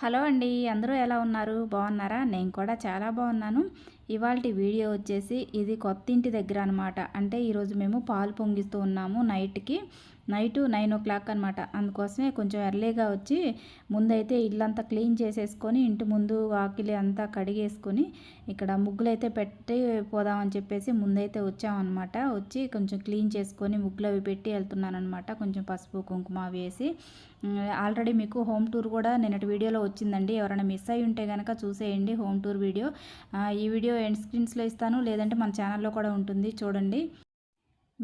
Hello అండి అందరూ ఎలా ఉన్నారు? బాగున్నారా? నేను కూడా చాలా బాగున్నాను. ఇవాళ వీడియో వచ్చేసి ఇది కొత్త ఇంటి దగ్గర అనమాట అంటే ఈరోజు మేము పాలు పొంగిస్తూ ఉన్నాము నైట్కి. నైటు నైన్ ఓ క్లాక్ అనమాట అందుకోసమే కొంచెం ఎర్లీగా వచ్చి ముందైతే ఇల్లంతా క్లీన్ చేసేసుకొని ఇంటి ముందు వాకిలి అంతా కడిగేసుకొని ఇక్కడ ముగ్గులు అయితే పెట్టి పోదామని చెప్పేసి ముందైతే వచ్చామన్నమాట. వచ్చి కొంచెం క్లీన్ చేసుకొని ముగ్గులు అవి పెట్టి వెళ్తున్నాను అనమాట కొంచెం పసుపు కుంకుమ వేసి. ఆల్రెడీ మీకు హోమ్ టూర్ కూడా నిన్నటి వీడియోలో వచ్చిందండి. ఎవరైనా మిస్ అయి ఉంటే కనుక చూసేయండి హోమ్ టూర్ వీడియో. ఈ వీడియో ఎండ్ స్క్రీన్స్లో ఇస్తాను. లేదంటే మన ఛానల్లో కూడా ఉంటుంది. చూడండి.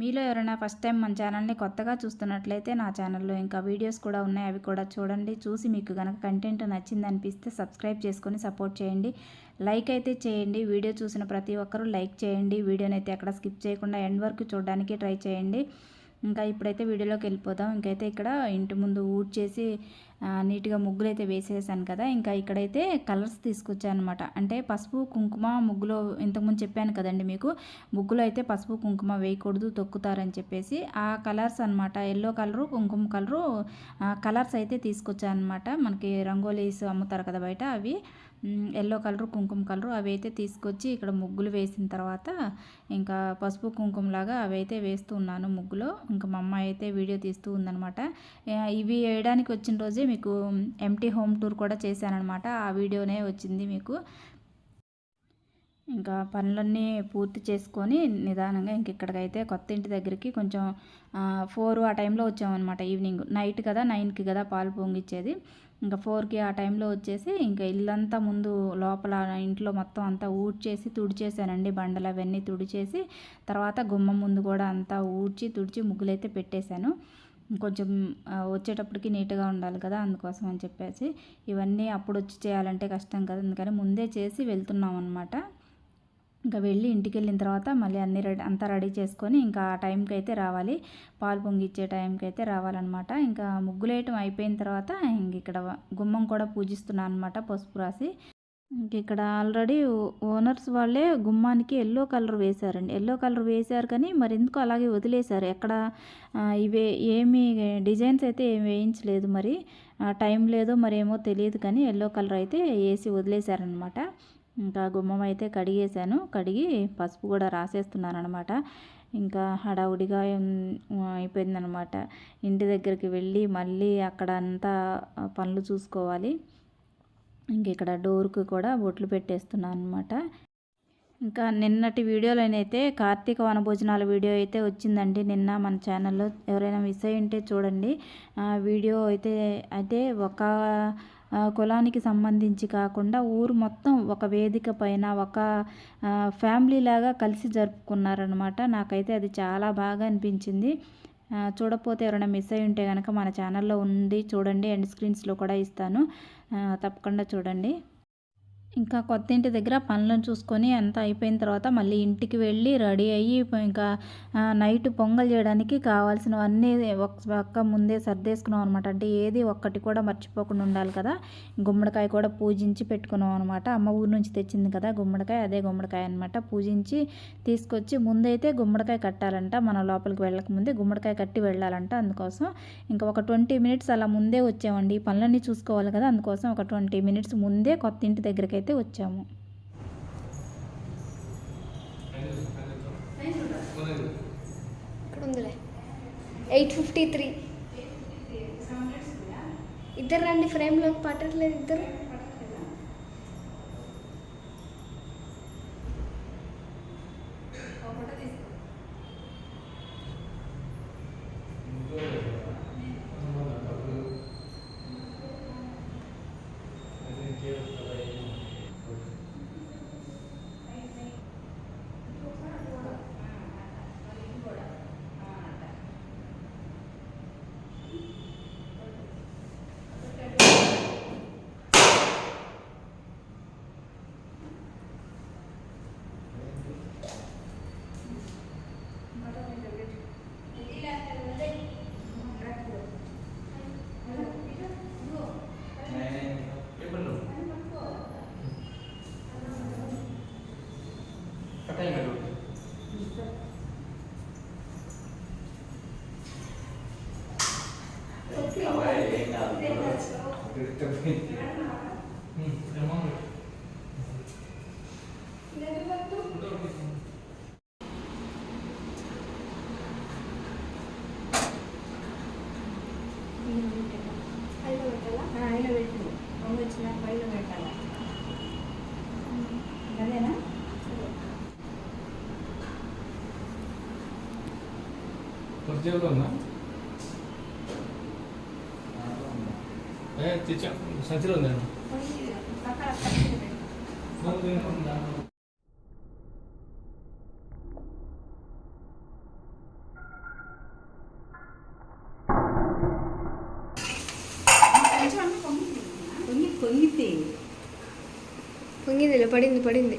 మీలో ఎవరైనా ఫస్ట్ టైం మన ఛానల్ని కొత్తగా చూస్తున్నట్లయితే నా ఛానల్లో ఇంకా వీడియోస్ కూడా ఉన్నాయి. అవి కూడా చూడండి. చూసి మీకు కనుక కంటెంట్ నచ్చింది అనిపిస్తే సబ్స్క్రైబ్ చేసుకొని సపోర్ట్ చేయండి. లైక్ అయితే చేయండి. వీడియో చూసిన ప్రతి ఒక్కరూ లైక్ చేయండి. వీడియోని అయితే ఎక్కడ స్కిప్ చేయకుండా ఎండ్ వరకు చూడడానికి ట్రై చేయండి. ఇంకా ఇప్పుడైతే వీడియోలోకి వెళ్ళిపోదాం. ఇంకైతే ఇక్కడ ఇంటి ముందు ఊడ్చేసి నీట్గా ముగ్గులు అయితే వేసేసాను కదా ఇంకా ఇక్కడైతే కలర్స్ తీసుకొచ్చాను అనమాట అంటే పసుపు కుంకుమ ముగ్గులో ఇంతకుముందు చెప్పాను కదండి మీకు ముగ్గులో అయితే పసుపు కుంకుమ వేయకూడదు తొక్కుతారని చెప్పేసి ఆ కలర్స్ అనమాట ఎల్లో కలరు కుంకుమ కలరు కలర్స్ అయితే తీసుకొచ్చాను అనమాట మనకి రంగోలీస్ అమ్ముతారు కదా బయట అవి. ఎల్లో కలరు కుంకుమ కలరు అవి అయితే తీసుకొచ్చి ఇక్కడ ముగ్గులు వేసిన తర్వాత ఇంకా పసుపు కుంకుమలాగా అవి అయితే వేస్తూ ఉన్నాను ముగ్గులో. ఇంకా మా అమ్మాయి అయితే వీడియో తీస్తూ ఉందనమాట ఇవి వేయడానికి వచ్చిన రోజే మీకు ఎంటీ హోమ్ టూర్ కూడా చేశానమాట ఆ వీడియోనే వచ్చింది మీకు. ఇంకా పనులన్నీ పూర్తి చేసుకొని నిదానంగా ఇంక ఇక్కడికైతే కొత్త ఇంటి దగ్గరికి కొంచెం ఫోర్ ఆ టైంలో వచ్చామన్నమాట ఈవినింగ్. నైట్ కదా నైన్కి కదా పాలు పొంగిచ్చేది. ఇంకా ఫోర్కి ఆ టైంలో వచ్చేసి ఇంకా ఇల్లంతా ముందు లోపల ఇంట్లో మొత్తం అంతా ఊడ్చేసి తుడిచేసానండి బండలు అవన్నీ తుడిచేసి తర్వాత గుమ్మం ముందు కూడా అంతా ఊడ్చి తుడిచి ముగ్గులైతే పెట్టేశాను. కొంచెం వచ్చేటప్పటికి నీట్గా ఉండాలి కదా అందుకోసం అని చెప్పేసి. ఇవన్నీ అప్పుడు వచ్చి చేయాలంటే కష్టం కదా అందుకని ముందే చేసి వెళ్తున్నాం అనమాట ఇంకా వెళ్ళి ఇంటికి వెళ్ళిన తర్వాత మళ్ళీ అన్ని రెడీ అంతా రెడీ చేసుకొని ఇంకా ఆ టైంకి అయితే రావాలి. పాలు పొంగిచ్చే టైంకి అయితే రావాలన్నమాట. ఇంకా ముగ్గులేయటం అయిపోయిన తర్వాత ఇంక ఇక్కడ గుమ్మం కూడా పూజిస్తున్నాను అనమాట పసుపు రాసి. ఇంక ఇక్కడ ఆల్రెడీ ఓనర్స్ వాళ్ళే గుమ్మానికి ఎల్లో కలర్ వేశారండి. ఎల్లో కలర్ వేశారు కానీ మరి ఎందుకు అలాగే వదిలేశారు. ఎక్కడ ఇవే ఏమి డిజైన్స్ అయితే ఏమి వేయించలేదు మరి. టైం లేదో మరేమో తెలియదు కానీ ఎల్లో కలర్ అయితే వేసి వదిలేశారనమాట ఇంకా గుమ్మం అయితే కడిగేశాను. కడిగి పసుపు కూడా రాసేస్తున్నాను అనమాట ఇంకా హడావుడిగా అయిపోయిందనమాట ఇంటి దగ్గరికి వెళ్ళి మళ్ళీ అక్కడ అంతా పనులు చూసుకోవాలి. ఇంక ఇక్కడ డోర్కి కూడా బొట్లు పెట్టేస్తున్నాను అనమాట ఇంకా నిన్నటి వీడియోలోనైతే కార్తీక వనభోజనాల వీడియో అయితే వచ్చిందండి. నిన్న మన ఛానల్లో ఎవరైనా మిస్ అయ్యి ఉంటే చూడండి. వీడియో అయితే అయితే ఒక కులానికి సంబంధించి కాకుండా ఊరు మొత్తం ఒక వేదిక పైన ఒక ఫ్యామిలీ లాగా కలిసి జరుపుకున్నారనమాట నాకైతే అది చాలా బాగా అనిపించింది. చూడకపోతే ఎవరైనా మిస్ అయి ఉంటే కనుక మన ఛానల్లో ఉండి చూడండి. ఎండ్ స్క్రీన్స్లో కూడా ఇస్తాను. తప్పకుండా చూడండి. ఇంకా కొత్త ఇంటి దగ్గర పనులను చూసుకొని అంతా అయిపోయిన తర్వాత మళ్ళీ ఇంటికి వెళ్ళి రెడీ అయ్యి ఇంకా నైట్ పొంగల్ చేయడానికి కావాల్సినవన్నీ ఒక పక్క ముందే సర్దేసుకున్నాం అనమాట అంటే ఏది ఒక్కటి కూడా మర్చిపోకుండా ఉండాలి కదా. గుమ్మడికాయ కూడా పూజించి పెట్టుకున్నాం అనమాట అమ్మ ఊరు నుంచి తెచ్చింది కదా గుమ్మడికాయ అదే గుమ్మడికాయ అనమాట పూజించి తీసుకొచ్చి ముందైతే గుమ్మడికాయ కట్టాలంట. మన లోపలికి వెళ్ళక ముందే గుమ్మడికాయ కట్టి వెళ్ళాలంట అందుకోసం. ఇంకా ఒక ట్వంటీ మినిట్స్ అలా ముందే వచ్చామండి. ఈ పనులన్నీ చూసుకోవాలి కదా అందుకోసం ఒక ట్వంటీ మినిట్స్ ముందే కొత్త ఇంటి దగ్గరికి అయితే వచ్చాము. Eight fifty three. ఇద్దరు రండి ఫ్రేమ్లోకి పట్టట్లేదు ఇద్దరు. ఒరిజినల్ ఉందా ఏ తెచ్చా సంచిలో ఉందా అక్కడ కట్టి పెట్టు. కొంచెం అన్న పొంగింది. పొంగి పొంగితే పొంగిందిలే పడింది పడింది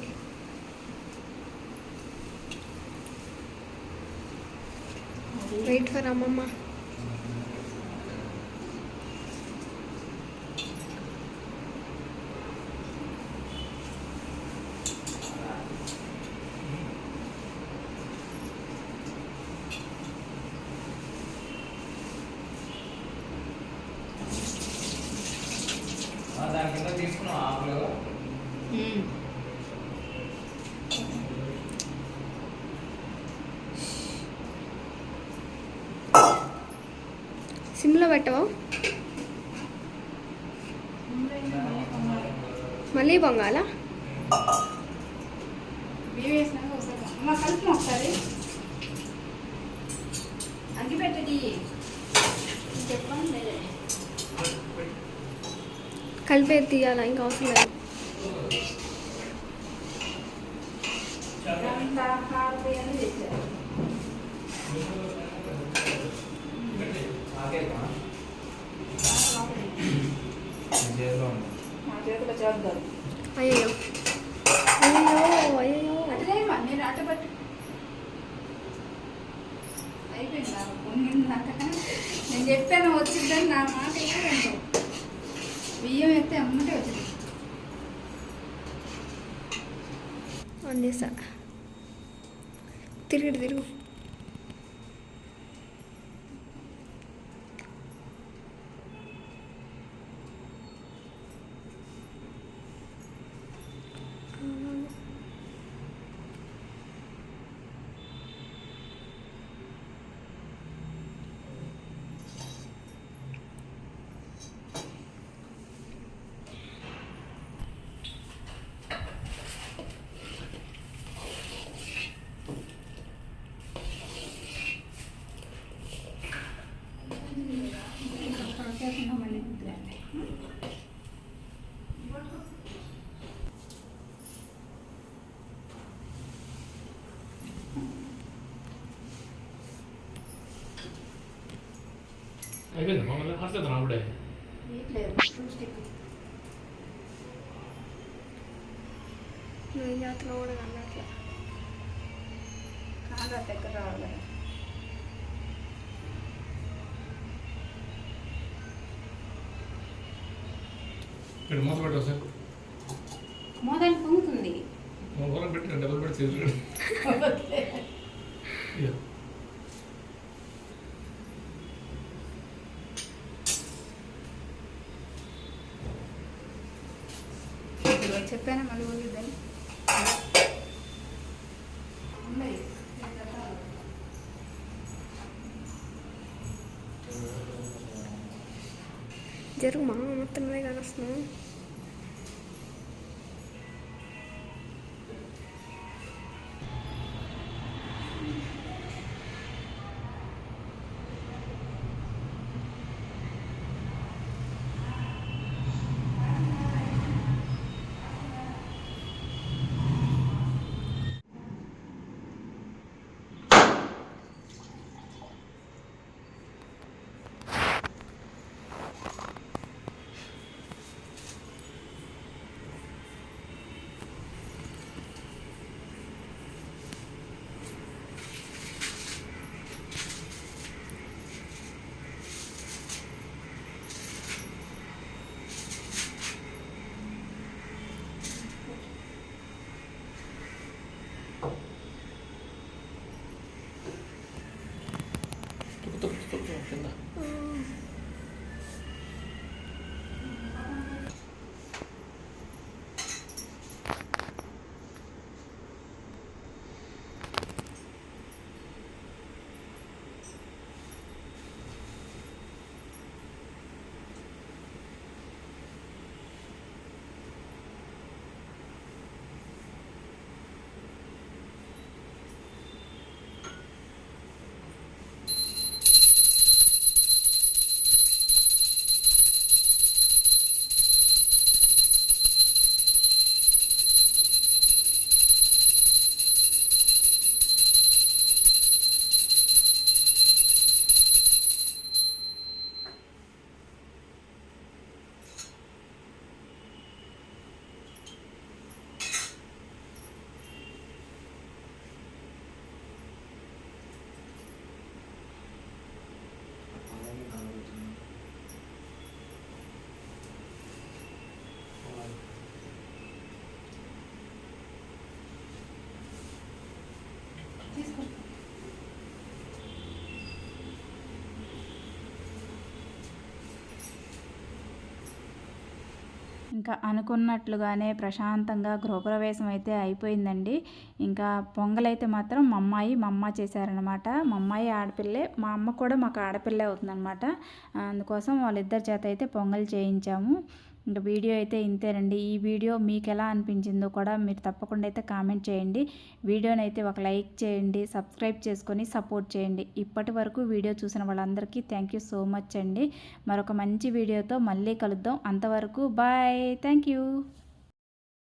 వెయిట్ ఫర్ అమ్మమ్మ దాని కింద తీసుకున్నాం ఆకులు? సిమ్లో పెట్టవా? మళ్ళీ పొంగాలా? కలుపు తీయాలా? ఇంకా అవసరం లేదు. కారం అయ్యో అయ్యో అయ్యో అటుదేమా నేను అటు పట్టు నేను చెప్పాను వచ్చిందని నా మాట ఏంటంటే బియ్యం ఎత్తే అమ్మటే వచ్చింది. తిరిగి తిరుగు. అయిపోయింది మమ్మల్ని అర్థం రాబడే లేదు స్టిక్ నువ్వు ఏం చేస్తున్నావు కూడా అన్నట్లే కాగా దగ్గర రావాలి కదా ఇక్కడ మూత పెట్టి వస్తాయి మోదాన్ని పొంగుతుంది మూలం పెట్టి డబుల్ పెట్టి చేతులు ఇక ఇదిగో చెప్పానా మళ్ళీ పోగిద్దని ఉన్నాయి జరుగు మా మొత్తం మీద ఇంకా అనుకున్నట్లుగానే ప్రశాంతంగా గృహప్రవేశం అయితే అయిపోయిందండి. ఇంకా పొంగలైతే మాత్రం మా అమ్మాయి మా అమ్మ చేశారనమాట మా అమ్మాయి ఆడపిల్లే మా అమ్మ కూడా మాకు ఆడపిల్లే అవుతుందనమాట అందుకోసం వాళ్ళిద్దరి చేత అయితే పొంగల్ చేయించాము. ఇంకా వీడియో అయితే ఇంతేనండి. ఈ వీడియో మీకు ఎలా అనిపించిందో కూడా మీరు తప్పకుండా అయితే కామెంట్ చేయండి. వీడియోని అయితే ఒక లైక్ చేయండి సబ్స్క్రైబ్ చేసుకొని సపోర్ట్ చేయండి. ఇప్పటి వరకు వీడియో చూసిన వాళ్ళందరికీ థ్యాంక్ యూ సో మచ్ అండి. మరొక మంచి వీడియోతో మళ్ళీ కలుద్దాం. అంతవరకు బాయ్. Thank you.